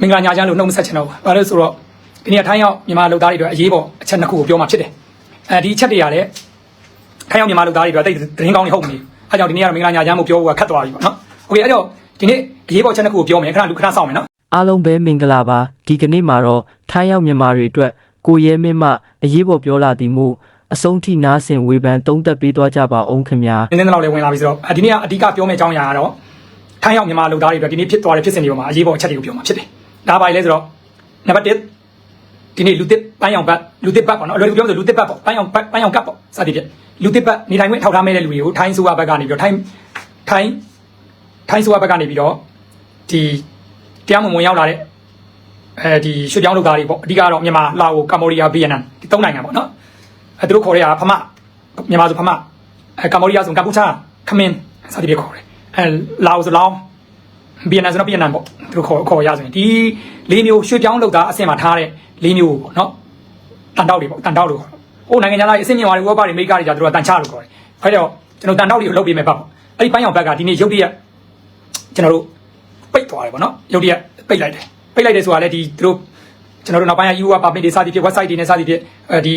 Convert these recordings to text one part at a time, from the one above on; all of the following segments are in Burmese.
မင်္ဂလာညာချမ်းလို့နှုတ်မဆက်ချင်တော့ဘူးဘာလို့လဲဆိုတော့ဒီနေ့ထိုင်းရောက်မြန်မာလူသားတွေအတွက်အရေးပေါ်အချက်နှစ်ခုကိုပြောမှာဖြစ်တယ်အဲဒီအချက်တွေကလည်းထိုင်းရောက်မြန်မာလူသားတွေအတွက်တိတ်သတင်းကောင်းတွေဟုတ်မနေဘူးအဲကြောင့်ဒီနေ့ကတော့မင်္ဂလာညာချမ်းကိုပြောဖို့ကခက်သွားပြီပေါ့နော်โอเคအဲကြောင့်ဒီနေ့အရေးပေါ်အချက်နှစ်ခုကိုပြောမယ်ခဏလူခဏစောင့်မယ်နော် အားလုံးပဲမင်္ဂလာပါဒီကနေ့မှာတော့ထိုင်းရောက်မြန်မာတွေအတွက်ကိုရဲမင်းမအရေးပေါ်ပြောလာသည်မို့အဆုံးထိနားဆင်ဝေဖန်သုံးသပ်ပေးသွားကြပါအောင်ခင်ဗျာ နည်းနည်းတော့လည်းဝင်လာပြီဆိုတော့ဒီနေ့ကအဓိကပြောမယ့်အကြောင်းအရာကတော့ထိုင်းရောက်မြန်မာလူသားတွေအတွက်ဒီနေ့ဖြစ်သွားတဲ့ဖြစ်စဉ်တွေပေါ်မှာအရေးပေါ်အချက်တွေကိုပြောမှာဖြစ်တယ် ဒါပါလေဆိုတော့နံပါတ်1ဒီနေ့လူတစ်ပန်းရောင်ဘတ်လူတစ်ဘတ်ပေါ့နော်အလွယ်တကူပြောဆိုလူတစ်ဘတ်ပေါ့ပန်းရောင်ဘတ်ပန်းရောင်ကတ်ပေါ့စသည်ဖြင့်လူတစ်ဘတ်နေထိုင်ခွင့်ထောက်ထားမဲ့တဲ့လူတွေကိုထိုင်းဆိုရဘက်ကနေပြီးတော့ထိုင်းထိုင်းထိုင်းဆိုရဘက်ကနေပြီးတော့ဒီတရားမဝင်ဝင်ရောက်လာတဲ့အဲဒီရွှေပြောင်းလူသားတွေပေါ့အဓိကတော့မြန်မာလာအိုကမ္ဘောဒီးယားဗီယက်နမ်ဒီသုံးနိုင်ငံပေါ့နော်အဲသူတို့ခေါ်တဲ့ဟာဖမမြန်မာဆိုဖမအဲကမ္ဘောဒီးယားဆိုကမ်ပူချာခမင်းစသည်ဖြင့်ခေါ်တယ်အဲလာအိုဆိုလောင်း ဗီယက်နမ်ဆိုတော့ဗီယက်နမ်ပေါ့သူတို့ခေါ်ခေါ်ရဆိုရင်ဒီလေးမျိုးရွှေပြောင်းလူသားအဆင့်မှာထားတဲ့လေးမျိုးပေါ့နော်တန်တောက်တွေပေါ့တန်တောက်လို့ခေါ်တယ်ဟိုနိုင်ငံခြားသားအဆင့်မြင့်သွားတဲ့ဥပဒေအမေရိကတွေကြသူတို့ကတန်ချလို့ခေါ်တယ်အဲတော့ကျွန်တော်တန်တောက်တွေကိုလုပ်ပေးမယ်ပေါ့အဲ့ဒီပန်းရောင်ဘက်ကဒီနေ့ရုပ်တရက်ကျွန်တော်တို့ပိတ်သွားတယ်ပေါ့နော်ရုပ်တရက်ပိတ်လိုက်တယ်ပိတ်လိုက်တယ်ဆိုတာလည်းဒီသူတို့ကျွန်တော်တို့နောက်ပိုင်းက EU ကပါမစ်တွေစသည်ဖြင့် website တွေနဲ့စသည်ဖြင့်အဲဒီ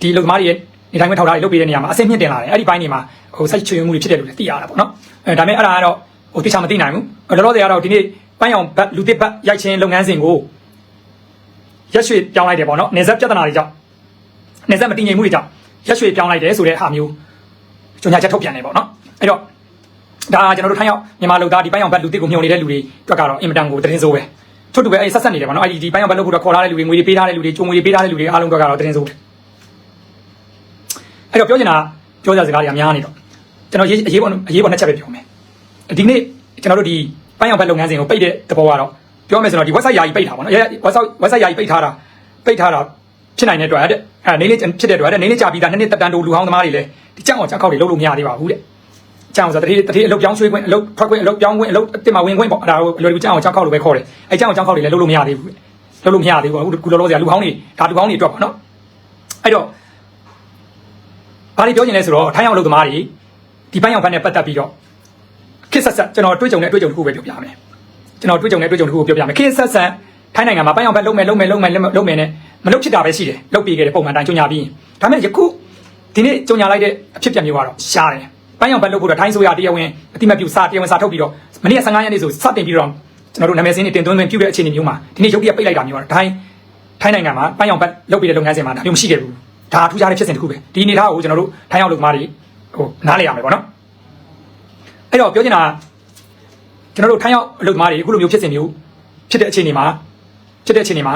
ဒီလုံသမားတွေရဲ့နေတိုင်းမှာထောက်ထားတွေလုပ်ပေးတဲ့နေရာမှာအဆင့်မြင့်တင်လာတယ်အဲ့ဒီဘိုင်းတွေမှာဟိုစိတ်ချွေမှုတွေဖြစ်တယ်လို့လည်းသိရတာပေါ့နော်အဲဒါပေမဲ့အဲ့ဒါကတော့ ဟိုတိကျမသိနိုင်ဘူးလောလောဆယ်ကတော့ဒီနေ့ပန်းရောင်ဘတ်လူတစ်ဘတ်ရိုက်ချင်းလုပ်ငန်းစဉ်ကိုရက်ရွှေပြောင်းလိုက်တယ်ပေါ့နော်နေဆက်ပြဿနာတွေကြောင့်နေဆက်မတည်ငြိမ်မှုတွေကြောင့်ရက်ရွှေပြောင်းလိုက်တယ်ဆိုတဲ့ဟာမျိုးကြုံညာချက်ထုတ်ပြန်နေပေါ့နော်အဲ့တော့ဒါကျွန်တော်တို့ထိုင်းရောက်မြန်မာလူသားဒီပန်းရောင်ဘတ်လူတစ်ကိုမြုံနေတဲ့လူတွေအတွက်ကတော့အင်မတန်ကိုတရင်ဆိုးပဲထို့တူပဲအဲ့ဆက်ဆက်နေတယ်ပေါ့နော်အဲ့ဒီဒီပန်းရောင်ဘတ်လုပ်ဖို့တော့ခေါ်ထားတဲ့လူတွေငွေတွေပေးထားတဲ့လူတွေကြုံငွေတွေပေးထားတဲ့လူတွေအားလုံးအတွက်ကတော့တရင်ဆိုးတယ်အဲ့တော့ပြောချင်တာပြောကြစကားတွေကများနေတော့ကျွန်တော်ရေးအရေးပေါ်အရေးပေါ်နှစ်ချက်ပဲပြောမယ် ဒီနေ့ကျွန်တော်တို့ဒီပန်းရောင်ဘတ်လုပ်ငန်းစဉ်ကိုပိတ်တဲ့သဘောကတော့ပြောမယ်ဆိုတော့ဒီ website ယာယီပိတ်ထားပါတော့ website website ယာယီပိတ်ထားတာပိတ်ထားတာဖြစ်နိုင်တဲ့အတွက်တဲ့အဲနေလေးဖြစ်တဲ့အတွက်တဲ့နေလေးကြာပြီးသားနှစ်နှစ်တက်တန်းတို့လူဟောင်းသမားတွေလည်းဒီကြောက်အောင်ကြောက်ခောက်တွေလုပ်လို့မရသေးပါဘူးတဲ့ကြောက်အောင်ဆိုတတိတတိအလုတ်ပြောင်းရွှေ့ခွင့်အလုတ်ထွက်ခွင့်အလုတ်ပြောင်းခွင့်အလုတ်တင်မဝင်ခွင့်ပေါ့အဲ့ဒါကိုအလွယ်တကူကြောက်အောင်ကြောက်ခောက်လို့ပဲခေါ်တယ်အဲကြောက်အောင်ကြောက်ခောက်တွေလည်းလုပ်လို့မရသေးဘူးလုပ်လို့မရသေးဘူးအခုလောလောဆယ်လူဟောင်းတွေဒါလူဟောင်းတွေအတွက်ပေါ့နော်အဲ့တော့ဘာတွေပြောချင်လဲဆိုတော့ထိုင်းအောင်လုပ်သမားတွေဒီပန်းရောင်ဖက်နဲ့ပတ်သက်ပြီးတော့ ခစ်ဆက်ဆက်ကျွန်တော်တွေ့ကြုံတဲ့တွေ့ကြုံတစ်ခုပဲပြောပြမယ်ကျွန်တော်တွေ့ကြုံတဲ့တွေ့ကြုံတစ်ခုကိုပြောပြမယ်ခစ်ဆက်ဆက်ထိုင်းနိုင်ငံမှာပန်းရောင်ဖက်လုပ်မယ်လုပ်မယ်လုပ်မယ်လုပ်မယ်နဲ့မလုပ်ဖြစ်တာပဲရှိတယ်လုပ်ပြီးခဲ့တဲ့ပုံမှန်တိုင်းကြုံညာပြီးဒါပေမဲ့ယခုဒီနေ့ကြုံညာလိုက်တဲ့အဖြစ်ပြမျိုးကတော့ရှားတယ်ပန်းရောင်ဖက်လုပ်ဖို့တော့ထိုင်းဆိုရတရားဝင်အတိမတ်ပြုစာတရားဝင်စာထုတ်ပြီးတော့မနေ့15ရက်နေ့ဆိုစတင်ပြီးတော့ကျွန်တော်တို့နာမည်စင်းတွေတင်သွင်းသွင်းပြုတဲ့အခြေအနေမျိုးမှာဒီနေ့ရုပ်တရက်ပိတ်လိုက်တာမျိုးကတော့ထိုင်းထိုင်းနိုင်ငံမှာပန်းရောင်ဖက်လုပ်ပြီးတဲ့လုပ်ငန်းစဉ်မှာဒါမျိုးမရှိခဲ့ဘူးဒါထူးခြားတဲ့ဖြစ်စဉ်တစ်ခုပဲဒီအနေထားကိုကျွန်တော်တို့ထိုင်းရောက်လုပ်သမားတွေဟိုနားလည်ရမယ်ပေါ့နော် အဲ့တော့ပြောချင်တာကျွန်တော်တို့ထိုင်းရောက်အလုပ်သမားတွေအခုလိုမျိုးဖြစ်စဉ်မျိုးဖြစ်တဲ့အခြေအနေမှာဖြစ်တဲ့အခြေအနေမှာ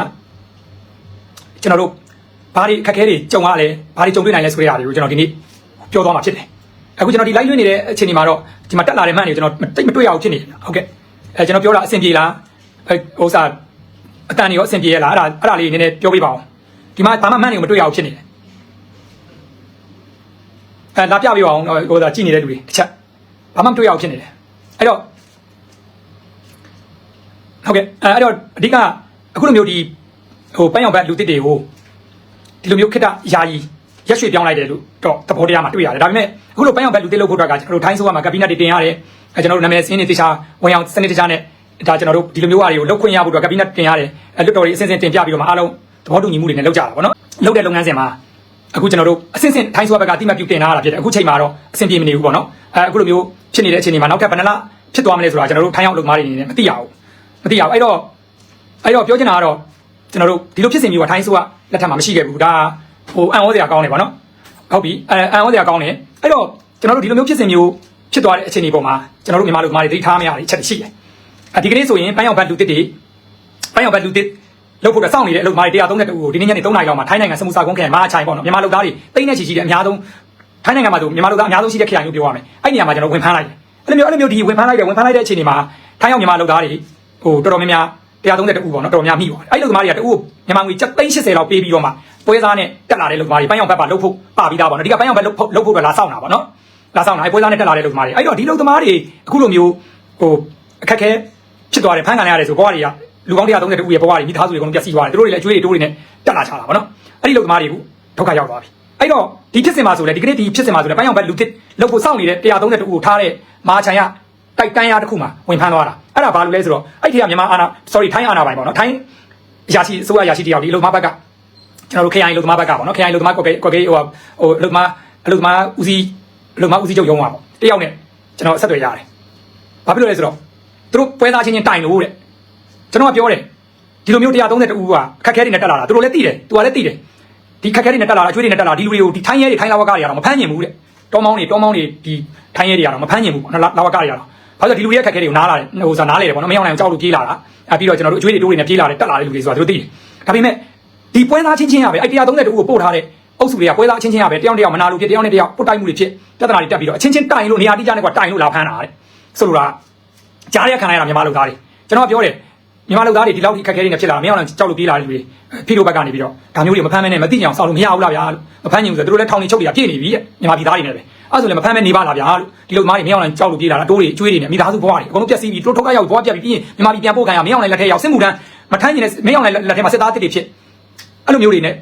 ကျွန်တော်တို့ဘာတွေအခက်အခဲတွေကြုံရလဲဘာတွေကြုံတွေ့နိုင်လဲဆိုတဲ့ဟာတွေကိုကျွန်တော်ဒီနေ့ပြောသွားမှာဖြစ်တယ်အခုကျွန်တော်ဒီ live လွှင့်နေတဲ့အခြေအနေမှာတော့ဒီမှာတက်လာတဲ့မှန်တွေကျွန်တော်တိတ်မတွေ့ရဘူးဖြစ်နေတယ်ဟုတ်ကဲ့အဲကျွန်တော်ပြောတာအဆင်ပြေလားအဲဥစ္စာအတန်တွေရောအဆင်ပြေရလားအဲ့ဒါအဲ့ဒါလေးနည်းနည်းပြောပြပါအောင်ဒီမှာဘာမှမှန်တွေကိုမတွေ့ရဘူးဖြစ်နေတယ်အဲလာပြပြပါအောင်ဟိုဒါကြည့်နေတဲ့လူတွေတစ်ချက် ဘာမှမတွေ့ရဘူးဖြစ်နေတယ်အဲ့တော့ဟုတ်ကဲ့အဲအဲ့တော့အဓိကအခုလိုမျိုးဒီဟိုပန်းရောင်ဘက်လူတစ်တွေကိုဒီလိုမျိုးခက်တာယာယီရက်ရွှေ့ပြောင်းလိုက်တယ်လို့တော့သဘောတရားမှာတွေ့ရတယ်ဒါပေမဲ့အခုလိုပန်းရောင်ဘက်လူတစ်လုပ်ဖို့အတွက်ကကျွန်တော်တို့ထိုင်းဆိုကမှာကပီနတ်တွေတင်ရတယ်အဲကျွန်တော်တို့နာမည်စင်းနေတခြားဝင်အောင်စနစ်တခြားနဲ့ဒါကျွန်တော်တို့ဒီလိုမျိုးဟာတွေကိုလုပ်ခွင့်ရဖို့အတွက်ကပီနတ်တင်ရတယ်အဲလွတ်တော်တွေအစင်းစင်းတင်ပြပြီးတော့မှအားလုံးသဘောတူညီမှုတွေနဲ့လုပ်ကြတာပေါ့နော်လုပ်တဲ့လုပ်ငန်းစဉ်မှာအခုကျွန်တော်တို့အစင်းစင်းထိုင်းဆိုဘက်ကတိမတ်ပြုတင်ထားတာဖြစ်တယ်အခုချိန်မှာတော့အဆင်ပြေမနေဘူးပေါ့နော်အဲအခုလိုမျိုး ဖြစ်နေတဲ့အခြေအနေမှာနောက်ထပ်ဘယ်နှလဖြစ်သွားမလဲဆိုတာကျွန်တော်တို့ထိုင်းအောင်လုပ်မားတွေအနေနဲ့မသိရဘူးမသိရဘူးအဲ့တော့အဲ့တော့ပြောချင်တာကတော့ကျွန်တော်တို့ဒီလိုဖြစ်စဉ်မျိုးကထိုင်းဆိုကလက်ထက်မှာမရှိခဲ့ဘူးဒါဟိုအံ့ဩစရာကောင်းတယ်ပေါ့နော်ဟုတ်ပြီအဲအံ့ဩစရာကောင်းတယ်အဲ့တော့ကျွန်တော်တို့ဒီလိုမျိုးဖြစ်စဉ်မျိုးဖြစ်သွားတဲ့အခြေအနေပေါ်မှာကျွန်တော်တို့မြန်မာလူမားတွေသိထားမရတဲ့အချက်တွေရှိတယ်အဲဒီကနေ့ဆိုရင်ပန်းရောင်ဘတ်လူတစ်တွေပန်းရောင်ဘတ်လူတစ်လောက်ဖို့စောင့်နေတဲ့အလုပ်မားတွေ132ကိုဒီနေ့ညနေ3နာရီလောက်မှာထိုင်းနိုင်ငံစမူစာကုန်းခရိုင်မာအချိုင်ပေါ့နော်မြန်မာလူသားတွေတိတ်နေချီချီတဲ့အများဆုံး ထိုင်းနိုင်ငံမှာဆိုမြန်မာလူသားအများဆုံးရှိတဲ့ခရိုင်လို့ပြောရမယ်အဲ့ဒီနေရာမှာကျွန်တော်ဝင်ဖမ်းလိုက်တယ်အဲ့လိုမျိုးအဲ့လိုမျိုးဒီဝင်ဖမ်းလိုက်တယ်ဝင်ဖမ်းလိုက်တဲ့အခြေအနေမှာထိုင်းရောက်မြန်မာလူသားတွေဟိုတော်တော်များများ132ဦးပေါ့နော်တော်တော်များမိပါတယ်အဲ့ဒီလူသမားတွေကတဦးမြန်မာငွေ780လောက်ပေးပြီးတော့မှပွဲစားနဲ့တက်လာတဲ့လူသမားတွေပန်းရောင်ဘက်ပါလှုပ်ဖို့ပါပြီးသားပေါ့နော်ဒီကပန်းရောင်ဘက်လှုပ်ဖို့လှုပ်ဖို့တော့လာဆောင်တာပေါ့နော်လာဆောင်တာအဲ့ပွဲစားနဲ့တက်လာတဲ့လူသမားတွေအဲ့တော့ဒီလူသမားတွေအခုလိုမျိုးဟိုအခက်ခဲဖြစ်သွားတယ်ဖမ်းခံရတယ်ဆိုဘဝတွေကလူကောင်း132ဦးရဲ့ဘဝတွေမိသားစုတွေအကုန်လုံးပျက်စီးသွားတယ်သူတို့တွေလည်းအကျွေးတွေတိုးတွေနဲ့တက်လာချတာပေါ့နော်အဲ့ဒီလူသမားတွေကဒုက္ခရောက်သွားပြီ အဲ့တော့ဒီဖြစ်စဉ်မှာဆိုလေဒီကနေ့ဒီဖြစ်စဉ်မှာဆိုလေပန်းရောင်ဘက်လူတစ်လှုပ်ဖို့စောင့်နေတဲ့132ဦးကိုထားတဲ့မာချန်ရတတိုက်တန်းရတစ်ခုမှာဝင်ဖမ်းသွားတာအဲ့ဒါဘာလို့လဲဆိုတော့အဲ့ဒီကမြန်မာအာဏာ sorry ထိုင်းအာဏာပိုင်ပေါ့နော်ထိုင်းအရာရှိအစိုးရအရာရှိတယောက်ဒီအလုံမဘက်ကကျွန်တော်တို့ KI လုံသမားဘက်ကပေါ့နော် KI လုံသမားကွက်ကွက်ဟိုဟိုအလုံသမားအလုံသမားဦးစီးအလုံသမားဦးစီးချုပ်ရုံးပါပေါ့တယောက်နဲ့ကျွန်တော်ဆက်သွယ်ရတယ်ဘာဖြစ်လို့လဲဆိုတော့သူတို့ပွဲသားချင်းချင်းတိုင်လို့တဲ့ကျွန်တော်ကပြောတယ်ဒီလိုမျိုး132ဦးကအခက်ခဲတွေနဲ့တက်လာတာသူတို့လည်းသိတယ်သူကလည်းသိတယ် ဒီခက်ခဲတွေနဲ့တက်လာတာအကျွေးတွေနဲ့တက်လာဒီလူတွေကိုဒီထိုင်းရဲတွေထိုင်းလာဝကတွေကတော့မဖမ်းညင်ဘူးတဲ့တောမောင်းတွေတောမောင်းတွေဒီထိုင်းရဲတွေကတော့မဖမ်းညင်ဘူးပေါ့နော်လာဝကတွေကတော့ဘာလို့ဒီလူတွေရဲ့ခက်ခဲတွေကိုနားလာတယ်ဟိုဆိုနားလေတယ်ပေါ့နော်မရောက်နိုင်အောင်ကြောက်လို့ပြေးလာတာအဲပြီးတော့ကျွန်တော်တို့အကျွေးတွေတိုးတွေနဲ့ပြေးလာတယ်တက်လာတဲ့လူတွေဆိုတာသူတို့သိတယ်ဒါပေမဲ့ဒီပွဲသားချင်းချင်းရပဲအဲ့132ဦးကိုပို့ထားတဲ့အုပ်စုတွေကပွဲသားချင်းချင်းရပဲတယောက်တယောက်မနာလို့ဖြစ်တယောက်နဲ့တယောက်ပုတ်တိုက်မှုတွေဖြစ်ပြဿနာတွေတက်ပြီးတော့အချင်းချင်းတိုင်လို့နေရာတိကျနဲ့ကတိုင်လို့လာဖမ်းတာတဲ့ဆိုလိုတာကြားရခံရတာမြန်မာလူသားတွေကျွန်တော်ကပြောတယ် မြန်မာလူသားတွေဒီလောက်ဒီခက်ခဲတွေနဲ့ဖြစ်လာမင်းအောင်ကြောက်လို့ပြေးလာတဲ့လူတွေဖီလိုဘက်ကနေပြီးတော့ဒါမျိုးတွေမဖမ်းမဲနဲ့မသိအောင်စောင့်လို့မရဘူးလားဗျာလို့မဖမ်းရင်ဆိုသူတို့လည်းထောင်နေချုပ်တွေကပြည့်နေပြီမြန်မာပြည်သားတွေနဲ့ပဲအဲ့ဆိုလည်းမဖမ်းမဲနေပါလားဗျာလို့ဒီလိုသမားတွေမင်းအောင်ကြောက်လို့ပြေးလာတာတိုးတွေကျွေးတွေနဲ့မိသားစုဘဝတွေအကုန်လုံးပြက်စီးပြီးတို့ထုတ်ကရောက်ဘဝပြက်ပြီးပြီးရင်မြန်မာပြည်ပြန်ပို့ခံရမင်းအောင်လည်းလက်ထဲရောက်စစ်မှုထမ်းမထမ်းရင်လည်းမင်းအောင်လည်းလက်ထဲမှာစစ်သားတစ်တွေဖြစ်အဲ့လိုမျိုးတွေနဲ့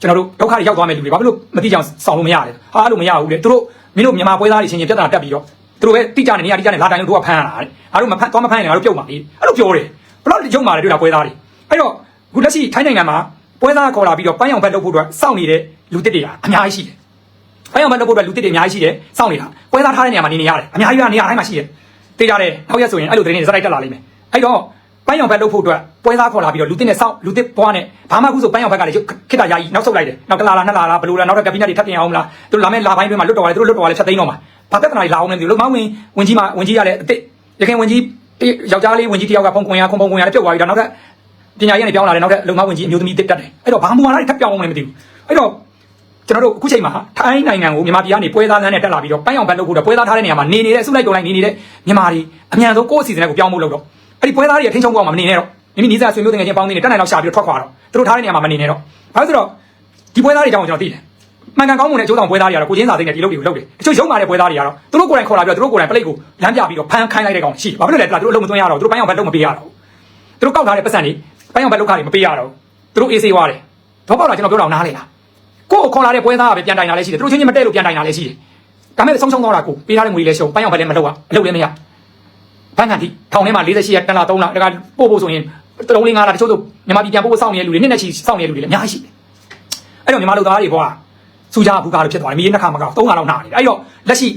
ကျွန်တော်တို့ဒုက္ခတွေရောက်သွားမဲ့လူတွေဘာဖြစ်လို့မသိကြအောင်စောင့်လို့မရလဲဟာအဲ့လိုမရဘူးလေသူတို့မင်းတို့မြန်မာပွဲသားတွေချင်းချင်းပြဿနာတက်ပြီးတော့သူတို့ပဲတိကျနေနေရာတိကျနေလာတိုင်းလို့တို့ကဖမ်းရတာတဲ့အားတို့မဖမ်းသွားမဖမ်းရင်ငါတို့ပြုတ်ပါလေအဲ့လိုပြောတယ် ဘလို့ရုံမာတယ်တွေ့တာပွဲသားတွေအဲ့တော့ခုလက်ရှိထိုင်းနိုင်ငံမှာပွဲသားခေါ်လာပြီးတော့ပန်းရောင်ဘက်လုပ်ဖို့အတွက်စောင့်နေတဲ့လူတစ်တွေကအများကြီးရှိတယ်ပန်းရောင်ဘက်လုပ်ဖို့အတွက်လူတစ်တွေအများကြီးရှိတယ်စောင့်နေတာပွဲသားထားတဲ့နေရာမှာနေနေရတယ်အများကြီးကနေရာတိုင်းမှာရှိတယ်တေးကြတယ်နောက်ရက်ဆိုရင်အဲ့လိုသတင်းတွေစတိုက်တက်လာလိမ့်မယ်အဲ့တော့ပန်းရောင်ဘက်လုပ်ဖို့အတွက်ပွဲသားခေါ်လာပြီးတော့လူတစ်နဲ့စောင့်လူတစ်ဘွားနဲ့ဘာမှအခုဆိုပန်းရောင်ဘက်ကလည်းခိတ္တယာယီနောက်ဆုတ်လိုက်တယ်နောက်ကလာလာနှစ်လာလာဘလူလာနောက်တော့ကပီနက်တွေထပ်တင်အောင်မလားသူတို့လာမဲ့လာပိုင်းတွင်းမှာလွတ်တော်ရတယ်သူတို့လွတ်တော်ရတယ်ဖြတ်သိမ်းတော့မှာဘာပြဿနာတွေလာအောင်လဲသူလုံမဝင်ဝင်ကြီးမှာဝင်ကြီးရလဲအစ်စ်ရခင်ဝင်ကြီး ယောက်ျားလေးဝင်ကြီးတယောက်ကဖုန်ခွင်ရခုံဖုန်ခွင်ရလည်းပြုတ်သွားပြီဒါနောက်ထပ်ပညာရေးနဲ့ပြောင်းလာတယ်နောက်ထပ်လုံမဝင်ကြီးအမျိုးသမီးတက်တယ်အဲ့တော့ဘာမှမလာတွေထပ်ပြောင်းအောင်လည်းမသိဘူးအဲ့တော့ကျွန်တော်တို့အခုချိန်မှာထိုင်းနိုင်ငံကိုမြန်မာပြည်ကနေပွဲသားလမ်းနဲ့တက်လာပြီးတော့ပန်းရောင်ဘက်လုပ်ဖို့တော့ပွဲသားထားတဲ့နေရာမှာနေနေတဲ့အစုလိုက်တုံလိုက်နေနေတဲ့မြန်မာတွေအမြန်ဆုံးကိုယ့်အစီအစဉ်နဲ့ကိုပြောင်းဖို့လုပ်တော့အဲ့ဒီပွဲသားတွေအထင်းချုံပေါအောင်မနေနဲ့တော့မိမိနီးစပ်ဆွေမျိုးတငယ်ချင်းပေါင်းနေတယ်တက်နိုင်တော့ရှာပြီးတော့ထွက်ခွာတော့သူတို့ထားတဲ့နေရာမှာမနေနဲ့တော့ဘာလို့ဆိုတော့ဒီပွဲသားတွေကြောင့်ကျွန်တော်သိတယ် မှန်ကန်ကောင်းမွန်တဲ့အကျိုးဆောင်ပွဲသားတွေကတော့ကိုချင်းစာသိတဲ့ဒီလုပ်တွေကိုလုပ်တယ်အချို့ရုံမာတဲ့ပွဲသားတွေကတော့သူတို့ကိုယ်တိုင်ခေါ်လာပြီးတော့သူတို့ကိုယ်တိုင်ပလိတ်ကိုလမ်းပြပြီးတော့ဖမ်းခိုင်းလိုက်တဲ့ကောင်ရှိဘာဖြစ်လို့လဲသူတို့အလုံးမသွင်းရတော့သူတို့ပန်းအောင်ဘက်လုံးမပေးရတော့သူတို့ကောက်ထားတဲ့ပတ်စံတွေပန်းအောင်ဘက်လောက်ခါတွေမပေးရတော့သူတို့အေးဆေးွားတယ်တော့ပေါက်တာကျွန်တော်ပြောတော့နားလေလားကိုယ်ခေါ်လာတဲ့ပွဲသားကပဲပြန်တိုင်တာလည်းရှိတယ်သူတို့ချင်းချင်းမတည့်လို့ပြန်တိုင်တာလည်းရှိတယ်ဒါမဲ့ဆုံးရှုံးသွားတာကိုပေးထားတဲ့ငွေလည်းရှုံးပန်းအောင်ဘက်လည်းမလုပ်ရအလုပ်လည်းမရဘန်းကန်တီထောင်ထဲမှာ48ရက်တလား3လားဒါကပို့ဖို့ဆိုရင်တလုံးလေး5လားတချို့ဆိုမြန်မာပြည်ပြန်ပို့စောင့်နေတဲ့လူတွေနှစ်နဲ့ချီစောင့်နေတဲ့လူတွေလည်းအများကြီးရှိတယ်အဲ့တော့မြန်မာလူသားတွေဘွာ စူကြဘူးကားလို့ဖြစ်သွားတယ်မိရနှစ်ခါမကောက်3ခါလောက်နာနေတယ်အဲ့တော့လက်ရှိ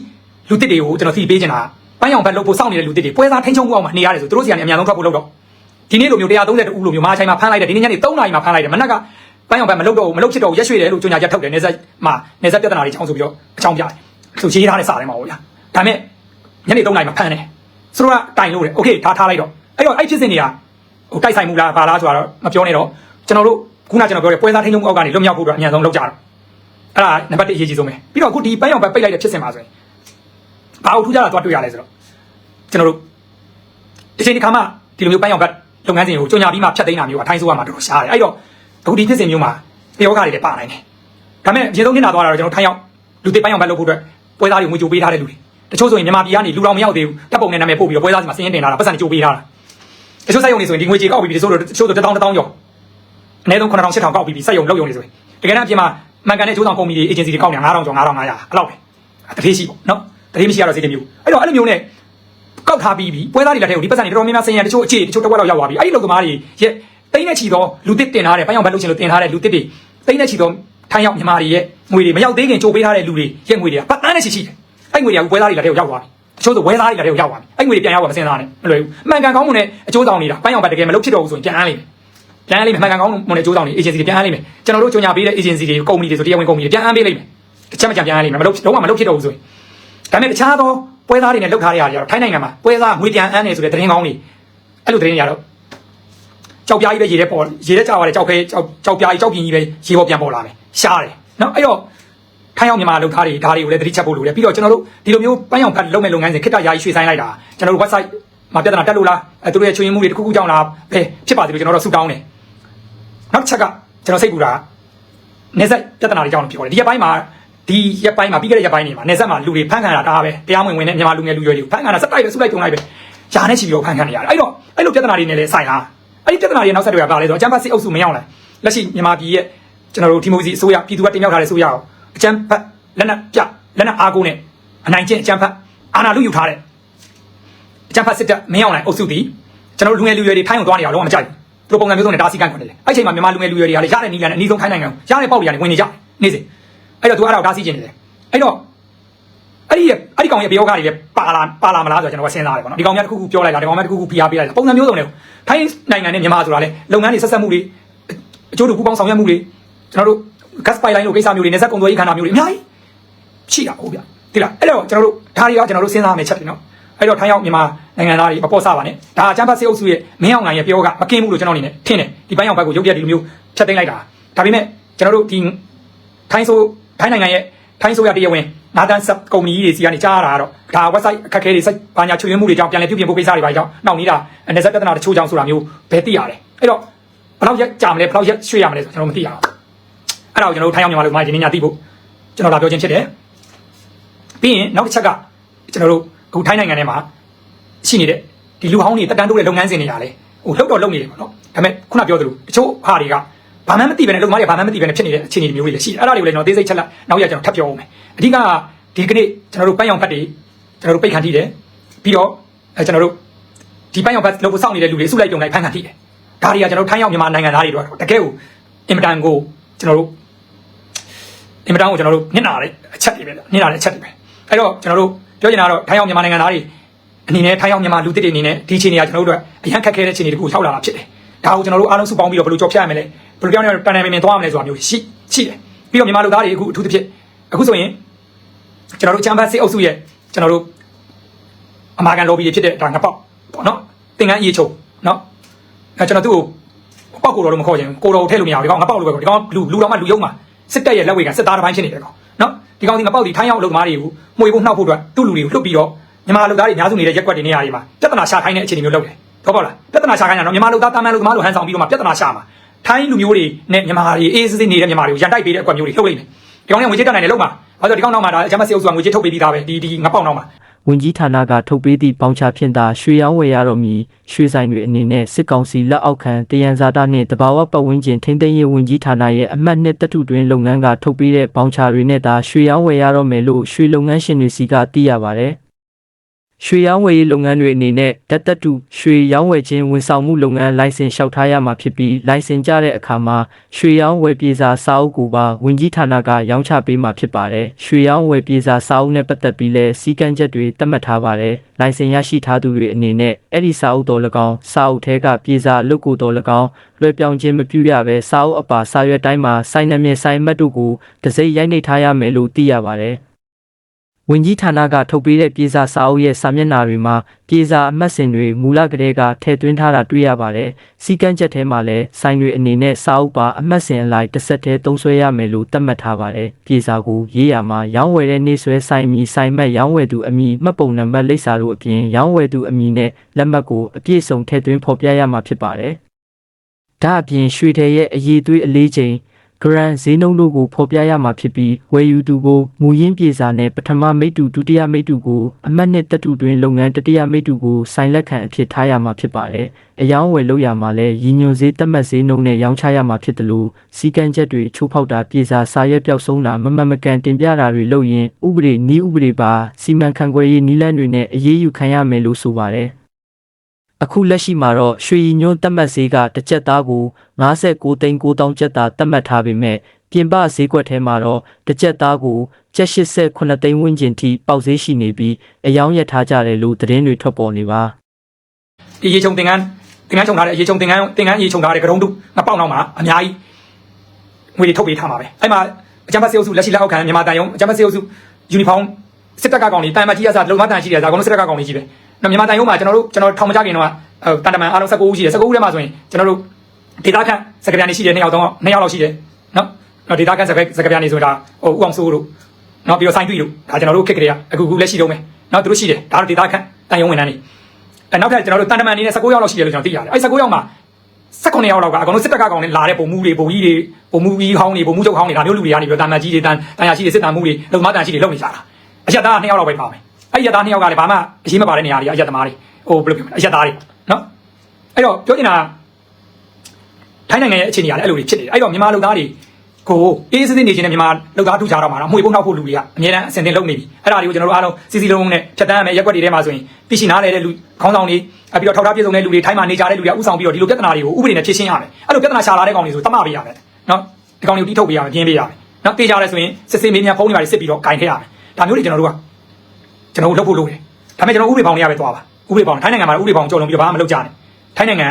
လူတစ်တွေကိုကျွန်တော်သိပေးချင်တာပန်းအောင်ဘက်လုပ်ဖို့စောင့်နေတဲ့လူတစ်တွေပွဲသားထိန်းချုပ်မှုအောင်မှာနေရတယ်ဆိုသူတို့စီကနေအများဆုံးထွက်ဖို့လုပ်တော့ဒီနေ့လိုမျိုး132ဦးလိုမျိုးမာချိုင်မှာဖမ်းလိုက်တယ်ဒီနေ့ညနေ3နာရီမှာဖမ်းလိုက်တယ်မနက်ကပန်းအောင်ဘက်မလုပ်တော့ဘူးမလုပ်ဖြစ်တော့ဘူးရက်ရွှေ့တယ်လို့ကြေညာချက်ထုတ်တယ်နေဆက်မှာနေဆက်ပြဿနာတွေချောင်းဆိုပြီးတော့အချောင်းပြတယ်ဆိုရေးထားတဲ့စာထဲမှာပေါ့ဗျာဒါမဲ့ညနေ3နာရီမှာဖမ်းတယ်ဆိုတော့တိုင်လို့တယ်โอเคထားထားလိုက်တော့အဲ့တော့အဲ့ဖြစ်စဉ်တွေကဟိုတိုက်ဆိုင်မှုလားဘာလားဆိုတော့မပြောနဲ့တော့ကျွန်တော်တို့ခုနကျွန်တော်ပြောတဲ့ပွဲသားထိန်းချုပ်မှုအောက်ကနေလွတ်မြောက်ဖို့အတွက်အမြန်ဆုံးလုပ်ကြတော့ အဲ့ဒါနံပါတ်1အရေးကြီးဆုံးပဲပြီးတော့အခုဒီပန်းရောင်ဘက်ပိတ်လိုက်တဲ့ဖြစ်စဉ်မှာဆိုရင်ဘာလို့ထူးခြားတာတော့တွေ့ရလဲဆိုတော့ကျွန်တော်တို့ဒီချိန်ဒီခါမှဒီလိုမျိုးပန်းရောင်ဘက်လုပ်ငန်းစဉ်ကိုကြော်ညာပြီးမှဖြတ်သိမ်းတာမျိုးအထိုင်းဆိုးရမှာတော်တော်ရှားတယ်အဲ့တော့အခုဒီဖြစ်စဉ်မျိုးမှာတယောဂါတွေလည်းပါနိုင်တယ်ဒါပေမဲ့အရင်ဆုံးဖြစ်လာသွားတာတော့ကျွန်တော်ထိုင်းရောက်လူတစ်ပန်းရောင်ဘက်လုပ်ဖို့အတွက်ပွဲသားတွေငွေကြိုပေးထားတဲ့လူတွေတချို့ဆိုရင်မြန်မာပြည်ကနေလူတော်မရောက်သေးဘူးတပ်ပုံနဲ့နာမည်ပို့ပြီးတော့ပွဲသားစီမှာစင်းရင်တင်လာတာပတ်စံကြိုပေးထားတာတချို့စိုက်ရုံတွေဆိုရင်ဒီငွေကြေကောက်ပြီးတချို့တချို့ဆို1000 1000ကျော်အနည်းဆုံး9000 8000ကောက်ပြီးပြီးစိုက်ရုံလုပ်ရုံတွေဆိုရင်တကယ်တမ်းအပြင်မှာ မှန်ကန်တဲ့အကျိုးဆောင်ကုမ္ပဏီတွေ agency တွေကောက်နေတာ9000ကျော်9500အဲ့လောက်ပဲတတိရှိပေါ့နော်တတိမရှိရတော့စိတ်တမျိုးအဲ့တော့အဲ့လိုမျိုးနဲ့ကောက်ထားပြီးပြီပွဲသားတွေလက်ထဲကိုဒီပတ်စံတွေတော်တော်များများဆင်ရတချို့အခြေတချို့တစ်ဝက်လောက်ရောက်သွားပြီအဲ့ဒီလောက်သမားတွေရဲ့တိမ့်နဲ့ချီတော့လူတစ်တင်ထားတယ်ပန်းအောင်ဘက်လုပ်ချင်လို့တင်ထားတဲ့လူတစ်တွေတိမ့်နဲ့ချီတော့ထိုင်းရောက်မြန်မာတွေရဲ့ငွေတွေမရောက်သေးခင်ကြိုပေးထားတဲ့လူတွေရဲ့ငွေတွေကပတ်တန်းနဲ့ချီရှိတယ်အဲ့ငွေတွေကပွဲသားတွေလက်ထဲကိုရောက်သွားပြီတချို့ဆိုဝဲသားတွေလက်ထဲကိုရောက်သွားပြီအဲ့ငွေတွေပြန်ရောက်ပါမစင်သားနဲ့မလွယ်ဘူးမှန်ကန်ကောင်းမှုနဲ့အကျိုးဆောင်နေတာပန်းအောင်ဘက်တကယ်မလုပ်ဖြစ်တော့ဘူးဆိုရင်ပြန်အားလိမ့်မယ် ပြန်အားလိမ့်မယ်မှန်ကန်ကောင်းမှုနဲ့အကျိုးဆောင်နေ agency တွေပြန်အားလိမ့်မယ်ကျွန်တော်တို့ကြော်ညာပေးတဲ့ agency တွေကုမ္ပဏီတွေဆိုတရားဝင်ကုမ္ပဏီတွေပြန်အားပေးလိမ့်မယ်တစ်ချက်မကြံပြန်အားလိမ့်မယ်မလုပ်တော့မလုပ်ဖြစ်တော့ဘူးဆိုရင်ဒါပေမဲ့တခြားသောပွဲသားတွေနဲ့လောက်ထားတဲ့နေရာတွေကတော့ထိုင်းနိုင်ငံမှာပွဲသားငွေပြန်အမ်းနေဆိုတဲ့သတင်းကောင်းတွေအဲ့လိုသတင်းတွေကတော့ကြောက်ပြားကြီးပဲရေထဲပေါ်ရေထဲကြောက်ရတယ်ကြောက်ခဲကြောက်ကြောက်ပြားကြီးကြောက်ပြင်းကြီးပဲရေပေါ်ပြန်ပေါ်လာမယ်ရှားတယ်နော်အဲ့တော့ထိုင်းအောင်မြန်မာလောက်ထားတွေဒါတွေကိုလည်းသတိချက်ဖို့လိုတယ်ပြီးတော့ကျွန်တော်တို့ဒီလိုမျိုးပန်းရောင်ဖတ်လုပ်မဲ့လုပ်ငန်းစဉ်ခိတ္တယာယီရွှေ့ဆိုင်လိုက်တာကျွန်တော်တို့ website မှာပြဿနာတက်လို့လားအဲသူတို့ရဲ့ချွေရင်မှုတွေတစ်ခုခုကြောင့်လားပဲဖြစ်ပါသေးလို့ကျွန်တော်တို့ဆူတောင်းတယ် နောက်တစ်ချက်ကကျွန်တော်စိတ်ပူတာနေဆက်ပြဿနာတွေကြောင့်ဖြစ်ပေါ်တယ်ဒီရက်ပိုင်းမှာဒီရက်ပိုင်းမှာပြီးခဲ့တဲ့ရက်ပိုင်းတွေမှာနေဆက်မှာလူတွေဖမ်းခံရတာဒါပဲတရားဝင်ဝင်တဲ့မြန်မာလူငယ်လူရွယ်တွေကိုဖမ်းခံတာစက်တိုက်ပဲစုလိုက်တုံလိုက်ပဲယာနဲ့ချီပြီးတော့ဖမ်းခံနေရတယ်အဲ့တော့အဲ့လိုပြဿနာတွေနဲ့လည်းဆိုင်လားအဲ့ဒီပြဿနာတွေနောက်ဆက်တွေကပါလဲဆိုတော့အချမ်းဖတ်စစ်အုပ်စုမရောက်လားလက်ရှိမြန်မာပြည်ရဲ့ကျွန်တော်တို့ဒီမိုကရေစီအစိုးရပြည်သူကတင်မြှောက်ထားတဲ့အစိုးရကိုအချမ်းဖတ်လက်နက်ပြလက်နက်အားကိုးနဲ့အနိုင်ကျင့်အချမ်းဖတ်အာဏာလူယူထားတဲ့အကြမ်းဖက်စစ်တပ်မင်းအောင်နိုင်အုပ်စုတီကျွန်တော်တို့လူငယ်လူရွယ်တွေထိုင်းအောင်သွားနေတာတော့မကြိုက်ဘူးသူ တို့ပုံစံမျိုးစုံနဲ့တားဆီးကန့်ခွန်တယ်လေအဲ့ချိန်မှာမြန်မာလူငယ်လူရွယ်တွေကလည်းရတဲ့နီလန်နဲ့အနည်းဆုံးထိုင်းနိုင်ငံကိုရတဲ့ပေါက်တွေကနေဝင်နေကြနေစဉ်အဲ့တော့သူအဲ့ဒါကိုတားဆီးခြင်းနေတယ်အဲ့တော့အဲ့ဒီအဲ့ဒီကောင်ရဲ့ပြောကားတွေလည်းပါလာပါလာမလားဆိုတော့ကျွန်တော်ကစဉ်းစားတယ်ပေါ့နော်ဒီကောင်များတစ်ခုခုပြောလိုက်တာဒီကောင်များတစ်ခုခုဖိအားပေးလိုက်တာပုံစံမျိုးစုံနဲ့ထိုင်းနိုင်ငံနဲ့မြန်မာဆိုတာလေလုပ်ငန်းတွေဆက်ဆက်မှုတွေအကျိုးတူပူးပေါင်းဆောင်ရွက်မှုတွေကျွန်တော်တို့ gas pipeline လို့ကိစ္စမျိုးတွေနေဆက်ကုန်သွယ်ရေးခန္ဓာမျိုးတွေအများကြီးရှိတာဟုတ်ဗျဒီလားအဲ့တော့ကျွန်တော်တို့ဒါတွေကကျွန်တော်တို့စဉ်းစားရမယ့်ချက်တွေနော် အဲ့တော့ထိုင်းရောက်မြန်မာနိုင်ငံသားတွေမပေါ့ဆပါနဲ့ဒါအချမ်းဖတ်စေအုပ်စုရဲ့မင်းအောင်နိုင်ရဲ့ပြောကမကင်းဘူးလို့ကျွန်တော်အနေနဲ့ထင်တယ်ဒီပိုင်းအောင်ဘက်ကိုရုပ်ပြဒီလိုမျိုးဖြတ်သိမ်းလိုက်တာဒါပေမဲ့ကျွန်တော်တို့ဒီထိုင်းဆိုထိုင်းနိုင်ငံရဲ့ထိုင်းဆိုရတရားဝင်နာတန်ဆပ်ကုမ္ပဏီကြီးတွေစီကနေကြားရတာကတော့ဒါ website အခက်အခဲတွေစိတ်ဘာညာချွေရင်းမှုတွေကြောင့်ပြန်လည်ပြုပြင်ဖို့ကိစ္စတွေပါကြောင့်နှောင့်နေတာအနေဆက်ပြဿနာတချို့ကြောင့်ဆိုတာမျိုးဘယ်သိရတယ်အဲ့တော့ဘယ်လောက်ရက်ကြာမလဲဘယ်လောက်ရက်ရွှေ့ရမလဲဆိုကျွန်တော်မသိရအောင်အဲ့ဒါကိုကျွန်တော်တို့ထိုင်းရောက်မြန်မာလူမိုင်းဒီနေ့ညသိဖို့ကျွန်တော်လာပြောချင်းဖြစ်တယ်ပြီးရင်နောက်တစ်ချက်ကကျွန်တော်တို့ အခုထိုင်းနိုင်ငံထဲမှာရှိနေတဲ့ဒီလူဟောင်းတွေတက်တန်းတိုးတဲ့လုပ်ငန်းစဉ်တွေရာလေဟိုလှုပ်တော့လှုပ်နေတယ်ပေါ့နော်ဒါပေမဲ့ခုနပြောသလိုတချို့ဟာတွေကဘာမှမသိပဲနဲ့လုံသမားတွေဘာမှမသိပဲနဲ့ဖြစ်နေတဲ့အခြေအနေမျိုးတွေလည်းရှိတယ်အဲ့ဒါတွေကိုလည်းကျွန်တော်သေးစိတ်ချက်လက်နောက်ရကျွန်တော်ထပ်ပြောအောင်မယ်အဓိကဒီကနေ့ကျွန်တော်တို့ပန်းရောင်ဖတ်တွေကျွန်တော်တို့ပိတ်ခံထိတယ်ပြီးတော့အဲကျွန်တော်တို့ဒီပန်းရောင်ဖတ်လို့စောင့်နေတဲ့လူတွေစုလိုက်ကြုံလိုက်ဖန်ခံထိတယ်ဒါတွေကကျွန်တော်တို့ထိုင်းရောက်မြန်မာနိုင်ငံသားတွေတော့တကယ်ကိုအင်မတန်ကိုကျွန်တော်တို့အင်မတန်ကိုကျွန်တော်တို့ညှနာတဲ့အချက်တွေပဲညှနာတဲ့အချက်တွေပဲအဲ့တော့ကျွန်တော်တို့ ပြောချင်တာကတော့ထိုင်းရောက်မြန်မာနိုင်ငံသားတွေအနေနဲ့ထိုင်းရောက်မြန်မာလူသစ်တွေအနေနဲ့ဒီအခြေအနေကကျွန်တော်တို့အတွက်အရန်ခက်ခဲတဲ့အခြေအနေတခုရောက်လာတာဖြစ်တယ်ဒါကိုကျွန်တော်တို့အားလုံးစုပေါင်းပြီးတော့ဘယ်လိုကြော်ဖြတ်ရမလဲဘယ်လိုပြောင်းလဲတန်တန်မြင်မြင်သွားရမလဲဆိုတာမျိုးရှိရှိတယ်ပြီးတော့မြန်မာလူသားတွေအခုအထူးသဖြင့်အခုဆိုရင်ကျွန်တော်တို့ချမ်ဘတ်စစ်အုပ်စုရဲ့ကျွန်တော်တို့အမာကန် lobby တွေဖြစ်တဲ့ဒါငါပေါက်ပေါ့နော်သင်္ကန်းအေးချုံနော်အဲကျွန်တော်သူ့ကိုပေါက်ကိုတော့မခေါ်ချင်ဘူးကိုတော်ကိုထည့်လို့မရဘူးဒီကောင်ငါပေါက်လို့ပဲဒီကောင်လူလူတော်မှလူယုံမှာစစ်တပ်ရဲ့လက်ဝဲကစစ်သားတစ်ပိုင်းဖြစ်နေတယ်ကောင် နော်ဒီကောင်ဒီငါပေါက်ဒီထိုင်းရောက်အလုပ်သမားတွေကိုမှွေဖို့နှောက်ဖို့အတွက်သူ့လူတွေကိုလှုပ်ပြီးတော့မြန်မာလူသားတွေအများစုနေတဲ့ရက်ကွက်တွေနေရာတွေမှာပြဿနာရှာခိုင်းတဲ့အခြေအနေမျိုးလုပ်တယ်ဟုတ်ပါလားပြဿနာရှာခိုင်းတာနော်မြန်မာလူသားတာမန်လူသမားလိုဟန်ဆောင်ပြီးတော့မှပြဿနာရှာမှာထိုင်းလူမျိုးတွေနဲ့မြန်မာတွေအေးစစ်စစ်နေတဲ့မြန်မာတွေကိုရန်တိုက်ပေးတဲ့အကွက်မျိုးတွေလှုပ်လိုက်တယ်ဒီကောင်ကငွေကြေးတက်နိုင်တယ်လုံးမှာဘာလို့ဒီကောင်နောက်မှာဒါအချမ်းမစီအုပ်စုကငွေကြေးထုတ်ပေးပြီးသားပဲဒီဒီငါပေါက်နောက်မှာ ဝင်ကြီးဌာနကထုတ်ပေးသည့်ပေါင်ချဖြင့်သာရွှေရောင်းဝယ်ရတော့မည်ရွှေဆိုင်တွေအနေနဲ့စစ်ကောင်စီလက်အောက်ခံတယံဇာတာနှင့်တဘာဝပတ်ဝန်းကျင်ထိန်းသိမ်းရေးဝင်ကြီးဌာနရဲ့အမှတ်နှစ်တထုတွင်လုပ်ငန်းကထုတ်ပေးတဲ့ပေါင်ချတွေနဲ့သာရွှေရောင်းဝယ်ရတော့မယ်လို့ရွှေလုပ်ငန်းရှင်တွေစီကသိရပါတယ် ရွှေရောင်းဝယ်ရေးလုပ်ငန်းတွေအနေနဲ့တက်တက်တူရွှေရောင်းဝယ်ခြင်းဝန်ဆောင်မှုလုပ်ငန်းလိုင်စင်လျှောက်ထားရမှာဖြစ်ပြီးလိုင်စင်ကြတဲ့အခါမှာရွှေရောင်းဝယ်ပြေစာစာအုပ်ကိုပါဝင်ကြီးဌာနကရောင်းချပေးမှာဖြစ်ပါတယ်ရွှေရောင်းဝယ်ပြေစာစာအုပ်နဲ့ပတ်သက်ပြီးလဲစီကံချက်တွေသတ်မှတ်ထားပါတယ်လိုင်စင်ရရှိထားသူတွေအနေနဲ့အဲ့ဒီစာအုပ်တော်၎င်းစာအုပ်ထဲကပြေစာအလုပ်ကိုတော်၎င်းလွှဲပြောင်းခြင်းမပြုရဘဲစာအုပ်အပါစာရွက်တိုင်းမှာစိုင်းနှမျက်စိုင်းမှတ်တို့ကိုတစိမ့်ရိုက်နှိပ်ထားရမယ်လို့သိရပါတယ် ဝင်ကြီးဌာနကထုတ်ပေးတဲ့ပြေစာစာအုပ်ရဲ့စာမျက်နှာတွေမှာပြေစာအမှတ်စဉ်တွေမူလကတည်းကထည့်သွင်းထားတာတွေ့ရပါတယ်။စီကန်းချက်ထဲမှာလည်းဆိုင်တွေအနေနဲ့စာအုပ်ပါအမှတ်စဉ်အလိုက်တစ်ဆက်တည်းသုံးဆွဲရမယ်လို့သတ်မှတ်ထားပါတယ်။ပြေစာကိုရေးရမှာရောင်းဝယ်တဲ့နေ့ဆွဲဆိုင်မီဆိုင်မှတ်ရောင်းဝယ်သူအမည်မှတ်ပုံနံပါတ်လိပ်စာတို့အပြင်ရောင်းဝယ်သူအမည်နဲ့လက်မှတ်ကိုအပြည့်စုံထည့်သွင်းဖော်ပြရမှာဖြစ်ပါတယ်။ဒါအပြင်ရွှေထည်ရဲ့အရေးသွေးအလေးချိန် ဂရန်ဈေးနှုန်းတို့ကိုဖော်ပြရမှာဖြစ်ပြီးဝယ်ယူသူကိုမူရင်းပြေစာနဲ့ပထမမိတ္တူဒုတိယမိတ္တူကိုအမှတ်နှစ်တတုတွင်လုပ်ငန်းတတိယမိတ္တူကိုဆိုင်လက်ခံအဖြစ်ထားရမှာဖြစ်ပါတယ်။အယောင်းဝယ်လုပ်ရမှာလဲရည်ညွှန်ဈေးတက်မှတ်ဈေးနှုန်းနဲ့ရောင်းချရမှာဖြစ်တယ်လို့စီကံချက်တွေချိုးဖောက်တာပြေစာစာရွက်ပျောက်ဆုံးတာမမှန်မကန်တင်ပြတာတွေလုပ်ရင်ဥပဒေနည်းဥပဒေပါစီမံခန့်ခွဲရေးနည်းလမ်းတွေနဲ့အရေးယူခံရမယ်လို့ဆိုပါတယ်။ အခုလက်ရှိမှာတော့ရွှေရည်ညွန်းတက်မှတ်ဈေးကတစ်ကြက်သားကို59သိန်း9000ကျပ်သားတက်မှတ်ထားပေမဲ့ပြင်ပဈေးကွက်ထဲမှာတော့တစ်ကြက်သားကိုကျပ်89သိန်းဝန်းကျင်ထိပေါက်ဈေးရှိနေပြီးအယောင်းရထားကြတယ်လို့သတင်းတွေထွက်ပေါ်နေပါဒီရေချုံသင်္ကန်းသင်္ကန်းချုံထားတဲ့ရေချုံသင်္ကန်းသင်္ကန်းရေချုံထားတဲ့ကရုံးတုငါပေါက်နောက်မှာအများကြီးငွေတွေထုတ်ပေးထားမှာပဲအဲ့မှာအကြမ်းဖက်စေအုပ်စုလက်ရှိလက်အောက်ခံမြန်မာတန်ယုံအကြမ်းဖက်စေအုပ်စုယူနီဖောင်းစစ်တပ်ကကောင်တွေတန်မတ်ကြီးအစားလုံမတန်ရှိတယ်ဒါကောင်တို့စစ်တပ်ကကောင်တွေကြီးပဲ နော်မြန်မာတန်ယုံမှာကျွန်တော်တို့ကျွန်တော်ထောင်မကြခင်တော့တန်တမန်အားလုံး19ဦးရှိတယ်19ဦးထဲမှာဆိုရင်ကျွန်တော်တို့ဒေတာခန့်စကပြန်နေရှိတယ်2ယောက်တော့2ယောက်လောက်ရှိတယ်နော်နော်ဒေတာခန့်စကစကပြန်နေဆိုတာဟိုဥအောင်စိုးတို့နော်ပြီးတော့ဆိုင်တွေ့တို့ဒါကျွန်တော်တို့ခက်ကလေးကအခုခုလက်ရှိတော့မယ်နော်သူတို့ရှိတယ်ဒါတော့ဒေတာခန့်တန်ယုံဝင်တန်းနေအဲနောက်ထပ်ကျွန်တော်တို့တန်တမန်အနေနဲ့19ယောက်လောက်ရှိတယ်လို့ကျွန်တော်သိရတယ်အဲ19ယောက်မှာ18ယောက်လောက်ကအကောင်တို့စစ်တပ်ကကောင်နဲ့လာတဲ့ပုံမှုတွေပုံကြီးတွေပုံမှုကြီးဟောင်းတွေပုံမှုချုပ်ဟောင်းတွေဒါမျိုးလူတွေကနေပြီးတော့တန်မန်ကြီးတွေတန်တန်ရရှိတွေစစ်တမ်းမှုတွေလုံမတန်ရှိတွေလုံနေကြတာအရက်သား2ယောက်လောက်ပဲပါမယ် အဲရက်သား2ယောက်ကလည်းဘာမှအရေးမပါတဲ့နေရာတွေအရက်သမားတွေဟိုဘယ်လိုပြောမလဲအရက်သားတွေနော်အဲ့တော့ပြောချင်တာထိုင်းနိုင်ငံရဲ့အခြေအနေကလည်းအဲ့လိုတွေဖြစ်နေတယ်အဲ့တော့မြန်မာလူသားတွေကိုအေးစစ်စစ်နေခြင်းနဲ့မြန်မာလောက်သားထူကြတော့မှာတော့မှွေပုံနောက်ဖို့လူတွေကအများအားအစင်တင်လုပ်နေပြီအဲ့ဒါတွေကိုကျွန်တော်တို့အားလုံးစီစီလုံးလုံးနဲ့ဖြတ်တန်းရမယ်ရက်ွက်တွေထဲမှာဆိုရင်သိရှိနားလဲတဲ့လူခေါင်းဆောင်တွေအပြီးတော့ထောက်ထားပြည့်စုံတဲ့လူတွေထိုင်းမှာနေကြတဲ့လူတွေဥဆောင်ပြီးတော့ဒီလိုပြဿနာတွေကိုဥပဒေနဲ့ဖြေရှင်းရမယ်အဲ့လိုပြဿနာရှာလာတဲ့ကောင်တွေဆိုတတ်မှပေးရမယ်နော်ဒီကောင်တွေကိုတီးထုတ်ပေးရမယ်ပြင်းပေးရမယ်နော်တေးကြလဲဆိုရင်စစ်စစ်မေးမြန်းဖုန်းတွေပါစစ်ပြီးတော့ဂိုင်ထည့်ရမယ်ဒါမျိုးတွေကျွန်တော်တို့က ကျွန်တော်တို့လုပ်ဖို့လုပ်တယ်ဒါပေမဲ့ကျွန်တော်ဥပဒေပေါင်းတွေရပဲသွားပါဥပဒေပေါင်းထိုင်းနိုင်ငံမှာဥပဒေပေါင်းကြော်လုံးပြီးတော့ဘာမှမလုပ်ကြနဲ့ထိုင်းနိုင်ငံ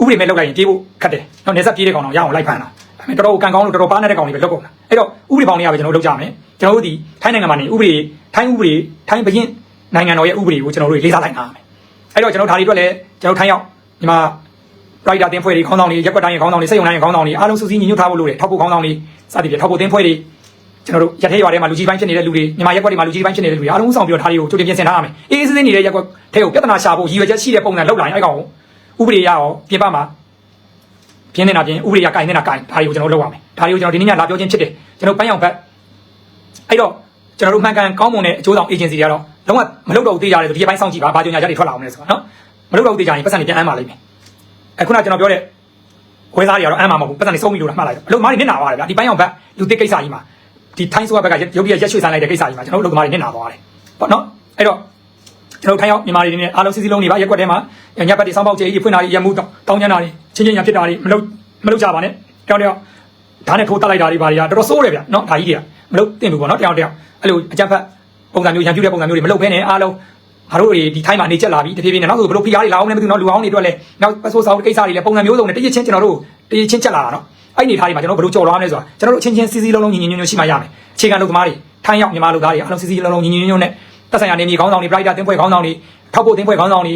ဥပဒေမဲ့လုပ်လိုက်ရင်ပြေးဖို့ခက်တယ်နော်နေဆက်ပြေးတဲ့ကောင်တော့ရအောင်လိုက်ဖမ်းတာဒါပေမဲ့တော်တော်ကန်ကောင်းလို့တော်တော်ပါနေတဲ့ကောင်တွေပဲလောက်ကုန်တာအဲ့တော့ဥပဒေပေါင်းတွေကပဲကျွန်တော်တို့လုပ်ကြမယ်ကျွန်တော်တို့ဒီထိုင်းနိုင်ငံမှာနေဥပဒေထိုင်းဥပဒေထိုင်းဘရင်နိုင်ငံတော်ရဲ့ဥပဒေကိုကျွန်တော်တို့လေးစားလိုက်နာရမယ်အဲ့တော့ကျွန်တော်ဒါတွေအတွက်လည်းကျွန်တော်ထိုင်းရောက်ဒီမှာ writer တင်ဖွဲ့တွေခေါင်းဆောင်တွေရက်ကွက်တိုင်းရဲ့ခေါင်းဆောင်တွေစိတ်ယုံတိုင်းရဲ့ခေါင်းဆောင်တွေအားလုံးစုစည်းညီညွတ်ထားဖို့လိုတယ်ထောက်ဖို့ခေါင်းဆောင်တွေစသည်ဖြင့်ထောက်ဖို့တင်ဖွဲ့တွေ ကျွန်တော်တို့ရက်ထဲရွာထဲမှာလူကြီးပိုင်းဖြစ်နေတဲ့လူတွေမြန်မာရက်ကွက်တွေမှာလူကြီးပိုင်းဖြစ်နေတဲ့လူတွေအားလုံးဆောင်ပြီးတော့ဒါတွေကိုကြိုတင်ပြင်ဆင်ထားရမယ်အေးအေးဆေးဆေးနေတဲ့ရက်ကွက်ထဲကိုပြဿနာရှာဖို့ရည်ရွယ်ချက်ရှိတဲ့ပုံစံလောက်လာရင်အဲ့ကောင်ဥပဒေရရောပြင်ပမှာပြင်းနေတာပြင်းဥပဒေရကင်နေတာကင်ဒါတွေကိုကျွန်တော်လုပ်ရမယ်ဒါတွေကိုကျွန်တော်ဒီနေ့ညလာပြောချင်းဖြစ်တယ်ကျွန်တော်ပန်းရောက်ဘက်အဲ့တော့ကျွန်တော်တို့မှန်ကန်ကောင်းမွန်တဲ့အကျိုးဆောင် agency တွေကတော့လုံးဝမလုပ်တော့ဘူးသိရတယ်ဆိုဒီပိုင်းစောင့်ကြည့်ပါဘာကြောင့်ညာချက်တွေထွက်လာအောင်လဲဆိုတော့နော်မလုပ်တော့ဘူးသိကြရင်ပတ်စံတွေပြန်အမ်းပါလိမ့်မယ်အခုနကကျွန်တော်ပြောတဲ့ဝဲသားတွေကတော့အမ်းမှာမဟုတ်ဘူးပတ်စံတွေစုံပြီလို့မှတ်လိုက်တော့အလုပ်မားတွေနစ်နာသွားတယ်ဗျာဒီပိုင်းရောက်ဘက်လူသစ်ကိစ္စကြီးမှာ ဒီထိုင်းဆိုဘက်ကရုပ်ပြရက်ရွှေ့ဆိုင်လိုက်တဲ့ကိစ္စကြီးမှာကျွန်တော်တို့အလုပ်သမားတွေနစ်နာသွားတယ်ပေါ့နော်အဲ့တော့ကျွန်တော်ထိုင်ရောက်မြန်မာတွေနဲ့အားလုံးစီစီလုံးတွေပါရက်ွက်ထဲမှာညက်ပတ်တွေစောင်းပေါက်ကျဲကြီးဖွင့်တာတွေရမှုတောင်းတောင်းချမ်းတာတွေချင်းချင်းညာဖြစ်တာတွေမလုပ်မလုပ်ကြပါနဲ့တယောက်တယောက်ဓာတ်နဲ့ထိုးတက်လိုက်တာတွေပါတွေကတော်တော်ဆိုးတယ်ဗျနော်ဒါကြီးတွေကမလုပ်သင့်ဘူးပေါ့နော်တယောက်တယောက်အဲ့လိုအကြမ်းဖက်ပုံစံမျိုးရန်ပြူတဲ့ပုံစံမျိုးတွေမလုပ်ဘဲနဲ့အားလုံးငါတို့တွေဒီထိုင်းမှာနေချက်လာပြီတဖြည်းဖြည်းနဲ့နောက်ဆိုဘလို့ဖိအားတွေလာအောင်လည်းမသိဘူးနော်လူအောင်တွေအတွက်လည်းနောက်ပတ်ဆိုးဆောင်ကိစ္စတွေလည်းပုံစံမျိုးစုံနဲ့တရချင်းကျွန်တော်တို့တရချင်းချက်လာတာနော် အဲ့ဒီထားတွေမှာကျွန်တော်ဘလို့ကြော်လွားမလဲဆိုတာကျွန်တော်တို့အချင်းချင်းစီစီလုံးလုံးညီညီညွတ်ညွတ်ရှိမှရမယ်အခြေခံလုပ်သမားတွေထိုင်းရောက်မြန်မာလူသားတွေအားလုံးစီစီလုံးလုံးညီညီညွတ်ညွတ်နဲ့တက်ဆိုင်ရာနေမြေခေါင်းဆောင်တွေ brighter တင်ဖွဲ့ခေါင်းဆောင်တွေထောက်ဖို့တင်ဖွဲ့ခေါင်းဆောင်တွေ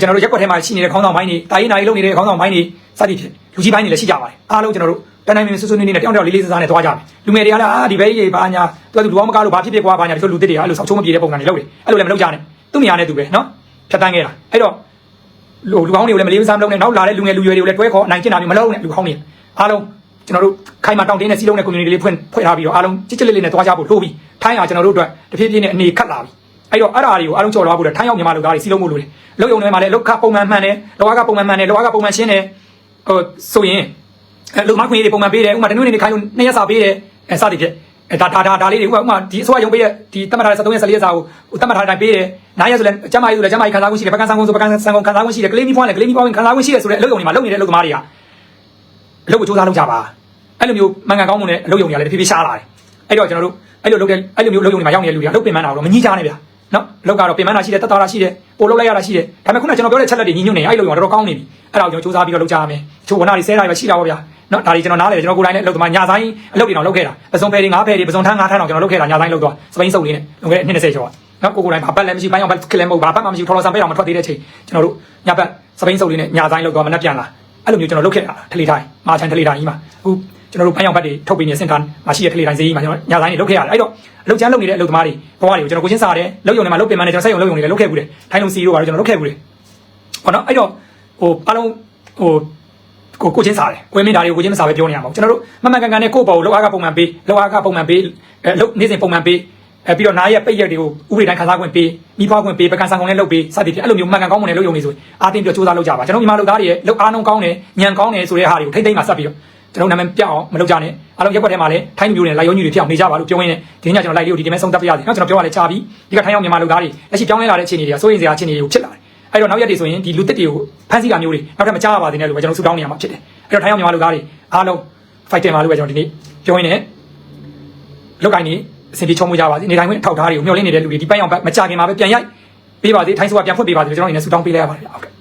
ကျွန်တော်တို့ရက်ကွက်ထဲမှာရှိနေတဲ့ခေါင်းဆောင်ပိုင်းတွေတာရင်နာရီလုပ်နေတဲ့ခေါင်းဆောင်ပိုင်းတွေစသည်ဖြင့်လူကြီးပိုင်းတွေလည်းရှိကြပါတယ်အားလုံးကျွန်တော်တို့တန်းတိုင်းမြင်ဆွဆွနေနေနဲ့တယောက်တယောက်လေးလေးစားစားနဲ့တွားကြမယ်လူငယ်တွေကလည်းအာဒီဘဲကြီးဘာညာသူကလူအောင်မကားလို့ဘာဖြစ်ဖြစ်ကွာဘာညာတချို့လူတစ်တွေကအဲ့လိုဆောက်ချုံးမပြေတဲ့ပုံစံတွေလုပ်တယ်အဲ့လိုလည်းမလုပ်ကြနဲ့သူ့နေရာနဲ့သူပဲနော်ဖြတ်တန်းခဲ့တာအဲ့တော့လူလူကောင်းတွေကိုလည်းမလေးစားမလုပ်နဲ့နောက်လာတဲ့လူငယ်လူရွယ်တွေကိုလည်းတွဲခေါ်အနိုင်ကျင့်တာမျိုးမလုပ်နဲ့လူကောင်းတွေအားလုံး ကျွန်တော်တို့ခိုင်မာတောင့်တင်းတဲ့စီးလုံးတဲ့ community လေးဖွင့်ဖွဲ့ထားပြီးတော့အားလုံးချစ်ချစ်လေးလေးနဲ့တွားကြဖို့လိုပြီးထိုင်းအောင်ကျွန်တော်တို့အတွက်တဖြည်းဖြည်းနဲ့အနေခတ်လာပြီအဲ့တော့အဲ့ဒါတွေကိုအားလုံးကြော်လွှားဖို့ထိုင်းအောင်မြန်မာလူသားတွေစီးလုံးဖို့လိုတယ်လုံယုံတွေမှာလည်းလောက်ခပုံမှန်မှန်တယ်လောကပုံမှန်မှန်တယ်လောကပုံမှန်ရှင်းတယ်ဟိုဆိုရင်အဲလုံမခွင့်ရေးတွေပုံမှန်ပေးတယ်ဥမာတနင်္ဂနွေနေ့ခိုင်းလို့နှစ်ရက်စာပေးတယ်အဲစသည်ဖြင့်အဲဒါဒါဒါဒါလေးတွေဥမာဒီအစိုးရရုံးပေးတဲ့ဒီတတ်မှတ်ထားတဲ့73ရက်14ရက်စာကိုတတ်မှတ်ထားတဲ့အတိုင်းပေးတယ်နားရက်ဆိုလည်းကျမကြီးဆိုလည်းကျမကြီးခံစားခွင့်ရှိတယ်ပကန်းဆန်ကုန်ဆိုပကန်းဆန်ကုန်ခံစားခွင့်ရှိတယ်ကလေးမီဖွားလည်းကလေးမီဖွားဝင်ခံစားခွင့်ရှိတယ်ဆိုတဲ့အလုပ်ရုံတွေမှာလုပ်နေတဲ့အလုပ်သမားတွေက အလုပ်ကိုစူးစမ်းလုပ်ကြပါအဲ့လိုမျိုးမှန်ကန်ကောင်းမွန်တဲ့အလုပ်ရုံတွေကလည်းတဖြည်းဖြည်းရှားလာတယ်အဲ့တော့ကျွန်တော်တို့အဲ့လိုလုပ်တဲ့အဲ့လိုမျိုးအလုပ်ရုံတွေမှာရောက်နေတဲ့လူတွေကအလုပ်ပင်ပန်းတာတော့မငြီးကြနဲ့ဗျာနော်အလုပ်ကတော့ပင်ပန်းတာရှိတယ်တက်တာရှိတယ်ပို့လုပ်လိုက်ရတာရှိတယ်ဒါပေမဲ့ခုနကကျွန်တော်ပြောတဲ့ချက်လက်တွေညီညွတ်နေအဲ့လိုရောတော်တော်ကောင်းနေပြီအဲ့ဒါကိုကျွန်တော်စူးစမ်းပြီးတော့လုပ်ကြရမယ်ချိုးဝနာတွေဆဲတာတွေပဲရှိတာပေါ့ဗျာနော်ဒါတွေကျွန်တော်နားလေကျွန်တော်ကိုယ်တိုင်လည်းအလုပ်သမားညာဆိုင်အလုပ်တွေတော့လုပ်ခဲ့တာပစုံဖယ်တွေငါးဖယ်တွေပစုံထန်းငါးထန်းတော့ကျွန်တော်လုပ်ခဲ့တာညာဆိုင်လုပ်တော့စပိန်စုပ်လေးနဲ့လုပ်ခဲ့တဲ့နှစ်20ကျော်နော်ကိုကိုယ်တိုင်ဘာပတ်လည်းမရှိပိုင်းအောင်ဘတ်ကလည်းမဟုတ်ဘာပတ်မှမရှိထော်လော်ဆန်ပဲအောင်မထွက်သေးတဲ့ချိန်ကျွန်တော်တို့ညပတ်စပိန်စုပ်လေးနဲ့ညာဆိုင်လုပ်တော့မနှက်ပြန်လာ အဲ့လိုမျိုးကျွန်တော်လုပ်ခဲ့တာထလီတိုင်းမာချန်ထလီတိုင်းကြီးမှာအခုကျွန်တော်တို့ပိုင်းအောင်ဘတ်တွေထုတ်ပြီးနေစင်ကန်မှာရှိတဲ့ထလီတိုင်းဈေးကြီးမှာကျွန်တော်ညာဆိုင်တွေလုပ်ခဲ့ရတယ်အဲ့တော့အလုပ်ချမ်းလုပ်နေတဲ့အလုပ်သမားတွေဘဝတွေကိုကျွန်တော်ကိုချင်းစားတယ်လုပ်ယုံတွေမှာလုပ်ပင်မနဲ့ကျွန်တော်ဆက်ယုံလုပ်ယုံတွေလည်းလုပ်ခဲ့ဘူးတယ်ထိုင်းလုံးစီတို့ပါတော့ကျွန်တော်လုပ်ခဲ့ဘူးတယ်ဟောနော်အဲ့တော့ဟိုအားလုံးဟိုကိုကိုချင်းစားတယ်ကိုမင်းဒါတွေကိုကိုချင်းမစားပဲပြောနေရမှာကျွန်တော်တို့မမှန်ကန်ကန်နဲ့ကိုယ့်ဘောကိုလောက်အားကပုံမှန်ပေးလောက်အားကပုံမှန်ပေးအဲလုပ်နေ့စဉ်ပုံမှန်ပေး အဲပြီးတော့နားရက်ပိတ်ရက်တွေကိုဥပဒေတိုင်းခန်းစားခွင့်ပေးမိဖွားခွင့်ပေးပကံဆန်ကုန်နဲ့လုပ်ပေးစသည်ဖြင့်အဲ့လိုမျိုးမှန်ကန်ကောင်းမွန်တဲ့လုပ်ယုံနေဆိုရင်အားတင်းပြီးတော့စူးစမ်းလုပ်ကြပါကျွန်တော်မြန်မာလူသားတွေရဲ့လုပ်အားနှုံးကောင်းတယ်ညံကောင်းတယ်ဆိုတဲ့ဟာတွေကိုထိမ့်သိမ့်မှာဆက်ပြီးတော့ကျွန်တော်နာမည်ပြအောင်မလုပ်ကြနဲ့အားလုံးရက်ွက်ထဲမှာလည်းထိုင်းမျိုးနဲ့လိုက်ရုံးကြီးတွေဖြစ်အောင်နေကြပါလို့ပြောရင်းနဲ့ဒီနေ့ကျွန်တော်လိုက်လေးကိုဒီဒီမဲ့ဆုံးသက်ပြရတယ်နော်ကျွန်တော်ပြောရလဲချပြီးဒီကထိုင်းရောက်မြန်မာလူသားတွေလက်ရှိပြောင်းလဲလာတဲ့အခြေအနေတွေကစိုးရင်စရာအခြေအနေတွေကိုဖြစ်လာတယ်အဲ့တော့နောက်ရက်တွေဆိုရင်ဒီလူတစ်တွေကိုဖမ်းဆီးတာမျိုးတွေနောက်ထပ်မကြားပါသေးနဲ့လို့ပဲကျွန်တော်ဆူတောင်းနေရမှာဖြစ်တယ်အဲ့တော့ထိုင်းရောက်မြန်မာလူသားတွေအားလုံး fighter မှာလို့ပဲကျွန်တော်ဒီနေ့ပြောရင်းနဲ့လောက်ကင်နေ အစီအပြေချုံမှုကြပါစေနေတိုင်းဝင်ထောက်ထားတွေကိုမျှော်လင့်နေတဲ့လူတွေဒီပိုင်းအောင်မကြခင်မှာပဲပြန်ရိုက်ပေးပါသေးထိုင်းဆိုကပြန်ဖွင့်ပေးပါသေးကျွန်တော်အနေနဲ့ဆူတောင်းပေးလိုက်ရပါတယ်ဟုတ်ကဲ့